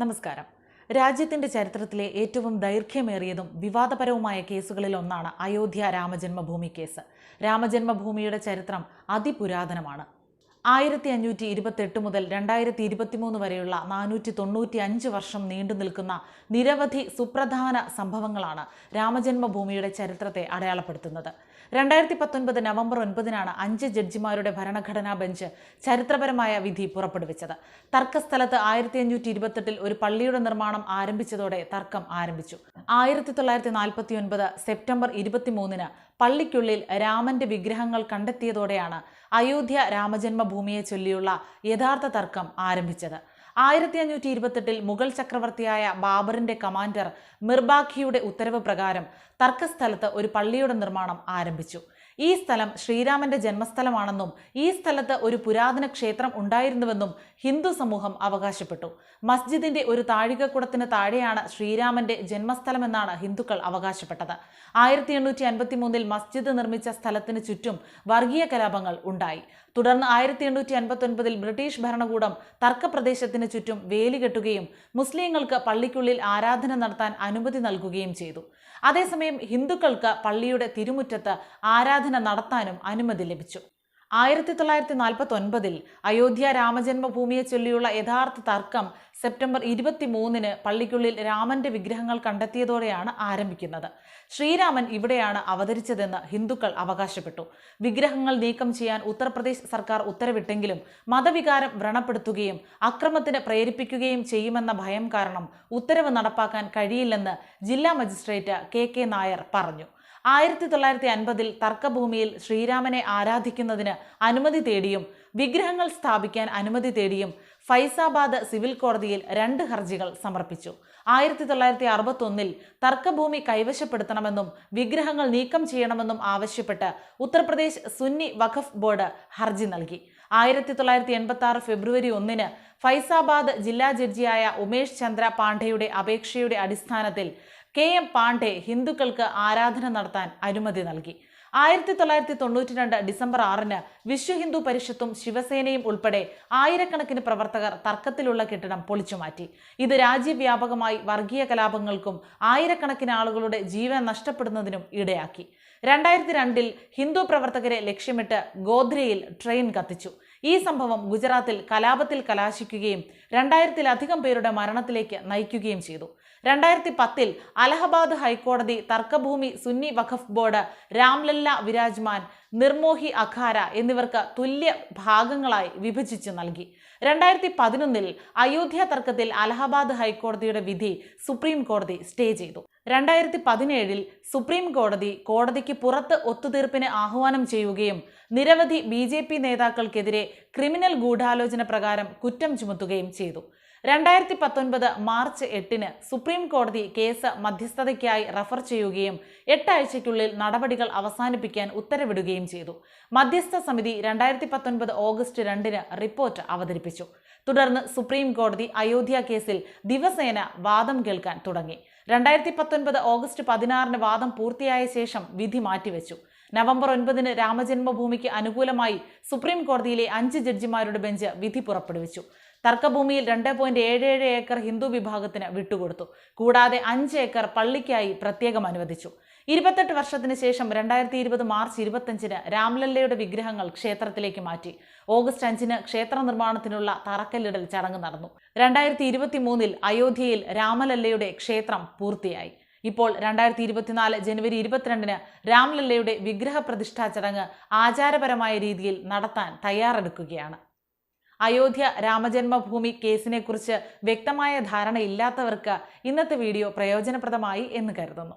നമസ്കാരം. രാജ്യത്തിന്റെ ചരിത്രത്തിലെ ഏറ്റവും ദൈർഘ്യമേറിയതും വിവാദപരവുമായ കേസുകളിൽ ഒന്നാണ് അയോധ്യ രാമജന്മഭൂമി കേസ്. രാമജന്മഭൂമിയുടെ ചരിത്രം അതിപുരാതനമാണ്. ആയിരത്തി അഞ്ഞൂറ്റി ഇരുപത്തെട്ട് മുതൽ രണ്ടായിരത്തി ഇരുപത്തിമൂന്ന് വരെയുള്ള നാനൂറ്റി തൊണ്ണൂറ്റി അഞ്ച് വർഷം നീണ്ടു നിൽക്കുന്ന നിരവധി സുപ്രധാന സംഭവങ്ങളാണ് രാമജന്മഭൂമിയുടെ ചരിത്രത്തെ അടയാളപ്പെടുത്തുന്നത്. രണ്ടായിരത്തി പത്തൊൻപത് നവംബർ ഒൻപതിനാണ് അഞ്ച് ജഡ്ജിമാരുടെ ഭരണഘടനാ ബെഞ്ച് ചരിത്രപരമായ വിധി പുറപ്പെടുവിച്ചത്. തർക്കസ്ഥലത്ത് ആയിരത്തി അഞ്ഞൂറ്റി ഇരുപത്തെട്ടിൽ ഒരു പള്ളിയുടെ നിർമ്മാണം ആരംഭിച്ചതോടെ തർക്കം ആരംഭിച്ചു. ആയിരത്തി തൊള്ളായിരത്തി നാൽപ്പത്തി ഒൻപത് സെപ്റ്റംബർ ഇരുപത്തിമൂന്നിന് പള്ളിക്കുള്ളിൽ രാമന്റെ വിഗ്രഹങ്ങൾ കണ്ടെത്തിയതോടെയാണ് അയോധ്യ രാമജന്മഭൂമിയെ ചൊല്ലിയുള്ള യഥാർത്ഥ തർക്കം ആരംഭിച്ചത്. ആയിരത്തി അഞ്ഞൂറ്റി ഇരുപത്തെട്ടിൽ മുഗൾ ചക്രവർത്തിയായ ബാബറിന്റെ കമാൻഡർ മിർബാഖിയുടെ ഉത്തരവ് പ്രകാരം തർക്കസ്ഥലത്ത് ഒരു പള്ളിയുടെ നിർമ്മാണം ആരംഭിച്ചു. ഈ സ്ഥലം ശ്രീരാമന്റെ ജന്മസ്ഥലമാണെന്നും ഈ സ്ഥലത്ത് ഒരു പുരാതന ക്ഷേത്രം ഉണ്ടായിരുന്നുവെന്നും ഹിന്ദു സമൂഹം അവകാശപ്പെട്ടു. മസ്ജിദിന്റെ ഒരു താഴികക്കുടത്തിന് താഴെയാണ് ശ്രീരാമന്റെ ജന്മസ്ഥലമെന്നാണ് ഹിന്ദുക്കൾ അവകാശപ്പെട്ടത്. ആയിരത്തി എണ്ണൂറ്റി അൻപത്തി മൂന്നിൽ മസ്ജിദ് നിർമ്മിച്ച സ്ഥലത്തിന് ചുറ്റും വർഗീയ കലാപങ്ങൾ ഉണ്ടായി. തുടർന്ന് ആയിരത്തി എണ്ണൂറ്റി അൻപത്തി ഒൻപതിൽ ബ്രിട്ടീഷ് ഭരണകൂടം തർക്കപ്രദേശത്തിന് ചുറ്റും വേലി കെട്ടുകയും മുസ്ലിങ്ങൾക്ക് പള്ളിക്കുള്ളിൽ ആരാധന നടത്താൻ അനുമതി നൽകുകയും ചെയ്തു. അതേസമയം ഹിന്ദുക്കൾക്ക് പള്ളിയുടെ തിരുമുറ്റത്ത് ആരാധന നടത്താനും അനുമതി ലഭിച്ചു ആയിരത്തി തൊള്ളായിരത്തി നാൽപ്പത്തി ഒൻപതിൽ അയോധ്യ രാമജന്മഭൂമിയെ ചൊല്ലിയുള്ള യഥാർത്ഥ തർക്കം സെപ്റ്റംബർ ഇരുപത്തി മൂന്നിന് പള്ളിക്കുള്ളിൽ രാമന്റെ വിഗ്രഹങ്ങൾ കണ്ടെത്തിയതോടെയാണ് ആരംഭിക്കുന്നത്. ശ്രീരാമൻ ഇവിടെയാണ് അവതരിച്ചതെന്ന് ഹിന്ദുക്കൾ അവകാശപ്പെട്ടു. വിഗ്രഹങ്ങൾ നീക്കം ചെയ്യാൻ ഉത്തർപ്രദേശ് സർക്കാർ ഉത്തരവിട്ടെങ്കിലും മതവികാരം വ്രണപ്പെടുത്തുകയും അക്രമത്തിന് പ്രേരിപ്പിക്കുകയും ചെയ്യുമെന്ന ഭയം കാരണം ഉത്തരവ് നടപ്പാക്കാൻ കഴിയില്ലെന്ന് ജില്ലാ മജിസ്ട്രേറ്റ് കെ കെ നായർ പറഞ്ഞു. ആയിരത്തി തൊള്ളായിരത്തി അൻപതിൽ തർക്കഭൂമിയിൽ ശ്രീരാമനെ ആരാധിക്കുന്നതിന് അനുമതി തേടിയും വിഗ്രഹങ്ങൾ സ്ഥാപിക്കാൻ അനുമതി തേടിയും ഫൈസാബാദ് സിവിൽ കോടതിയിൽ രണ്ട് ഹർജികൾ സമർപ്പിച്ചു. ആയിരത്തി തൊള്ളായിരത്തി അറുപത്തൊന്നിൽ തർക്കഭൂമി കൈവശപ്പെടുത്തണമെന്നും വിഗ്രഹങ്ങൾ നീക്കം ചെയ്യണമെന്നും ആവശ്യപ്പെട്ട് ഉത്തർപ്രദേശ് സുന്നി വഖഫ് ബോർഡ് ഹർജി നൽകി. ആയിരത്തി തൊള്ളായിരത്തി എൺപത്തി ആറ് ഫെബ്രുവരി ഒന്നിന് ഫൈസാബാദ് ജില്ലാ ജഡ്ജിയായ ഉമേഷ് ചന്ദ്ര പാണ്ഡെയുടെ അപേക്ഷയുടെ അടിസ്ഥാനത്തിൽ കെ എം പാണ്ഡെ ഹിന്ദുക്കൾക്ക് ആരാധന നടത്താൻ അനുമതി നൽകി. ആയിരത്തി തൊള്ളായിരത്തി തൊണ്ണൂറ്റി രണ്ട് ഡിസംബർ ആറിന് വിശ്വ ഹിന്ദു പരിഷത്തും ശിവസേനയും ഉൾപ്പെടെ ആയിരക്കണക്കിന് പ്രവർത്തകർ തർക്കത്തിലുള്ള കെട്ടിടം പൊളിച്ചുമാറ്റി ഇത് രാജ്യവ്യാപകമായി വർഗീയ കലാപങ്ങൾക്കും ആയിരക്കണക്കിന് ആളുകളുടെ ജീവൻ നഷ്ടപ്പെടുന്നതിനും ഇടയാക്കി. രണ്ടായിരത്തി രണ്ടിൽ ഹിന്ദു പ്രവർത്തകരെ ലക്ഷ്യമിട്ട് ഗോദ്രയിൽ ട്രെയിൻ കത്തിച്ചു. ഈ സംഭവം ഗുജറാത്തിൽ കലാപത്തിൽ കലാശിക്കുകയും രണ്ടായിരത്തിലധികം പേരുടെ മരണത്തിലേക്ക് നയിക്കുകയും ചെയ്തു. രണ്ടായിരത്തി പത്തിൽ അലഹബാദ് ഹൈക്കോടതി തർക്കഭൂമി സുന്നി വഖഫ് ബോർഡ് രാംലല്ല വിരാജ്മാൻ നിർമോഹി അഖാര എന്നിവർക്ക് തുല്യ ഭാഗങ്ങളായി വിഭജിച്ചു നൽകി. രണ്ടായിരത്തി പതിനൊന്നിൽ അയോധ്യ തർക്കത്തിൽ അലഹബാദ് ഹൈക്കോടതിയുടെ വിധി സുപ്രീം കോടതി സ്റ്റേ ചെയ്തു. രണ്ടായിരത്തി പതിനേഴിൽ സുപ്രീം കോടതി കോടതിക്ക് പുറത്ത് ഒത്തുതീർപ്പിന് ആഹ്വാനം ചെയ്യുകയും നിരവധി ബി ജെ പി നേതാക്കൾക്കെതിരെ ക്രിമിനൽ ഗൂഢാലോചന പ്രകാരം കുറ്റം ചുമത്തുകയും ചെയ്തു. രണ്ടായിരത്തി പത്തൊൻപത് മാർച്ച് എട്ടിന് സുപ്രീം കോടതി കേസ് മധ്യസ്ഥതയ്ക്കായി റഫർ ചെയ്യുകയും എട്ടാഴ്ചയ്ക്കുള്ളിൽ നടപടികൾ അവസാനിപ്പിക്കാൻ ഉത്തരവിടുകയും ചെയ്തു. മധ്യസ്ഥ സമിതി രണ്ടായിരത്തി പത്തൊൻപത് ഓഗസ്റ്റ് രണ്ടിന് റിപ്പോർട്ട് അവതരിപ്പിച്ചു. തുടർന്ന് സുപ്രീം കോടതി അയോധ്യ കേസിൽ ദിവസേന വാദം കേൾക്കാൻ തുടങ്ങി. രണ്ടായിരത്തി പത്തൊൻപത് ഓഗസ്റ്റ് പതിനാറിന് വാദം പൂർത്തിയായ ശേഷം വിധി മാറ്റിവെച്ചു. നവംബർ ഒൻപതിന് രാമജന്മഭൂമിക്ക് അനുകൂലമായി സുപ്രീം കോടതിയിലെ അഞ്ച് ജഡ്ജിമാരുടെ ബെഞ്ച് വിധി പുറപ്പെടുവിച്ചു. തർക്കഭൂമിയിൽ രണ്ട് പോയിന്റ് ഏഴ് ഏഴ് ഏക്കർ ഹിന്ദു വിഭാഗത്തിന് വിട്ടുകൊടുത്തു. കൂടാതെ അഞ്ച് ഏക്കർ പള്ളിക്കായി പ്രത്യേകം അനുവദിച്ചു. ഇരുപത്തെട്ട് വർഷത്തിന് ശേഷം രണ്ടായിരത്തി ഇരുപത് മാർച്ച് ഇരുപത്തഞ്ചിന് രാംലല്ലയുടെ വിഗ്രഹങ്ങൾ ക്ഷേത്രത്തിലേക്ക് മാറ്റി. ഓഗസ്റ്റ് അഞ്ചിന് ക്ഷേത്ര നിർമ്മാണത്തിനുള്ള തറക്കല്ലിടൽ ചടങ്ങ് നടന്നു. രണ്ടായിരത്തി ഇരുപത്തി മൂന്നിൽ അയോധ്യയിൽ രാമലല്ലയുടെ ക്ഷേത്രം പൂർത്തിയായി. ഇപ്പോൾ രണ്ടായിരത്തി ഇരുപത്തിനാല് ജനുവരി ഇരുപത്തിരണ്ടിന് രാംലല്ലയുടെ വിഗ്രഹ പ്രതിഷ്ഠാ ചടങ്ങ് ആചാരപരമായ രീതിയിൽ നടത്താൻ തയ്യാറെടുക്കുകയാണ്. അയോധ്യ രാമജന്മഭൂമി കേസിനെക്കുറിച്ച് വ്യക്തമായ ധാരണയില്ലാത്തവർക്ക് ഇന്നത്തെ വീഡിയോ പ്രയോജനപ്രദമായി എന്ന് കരുതുന്നു.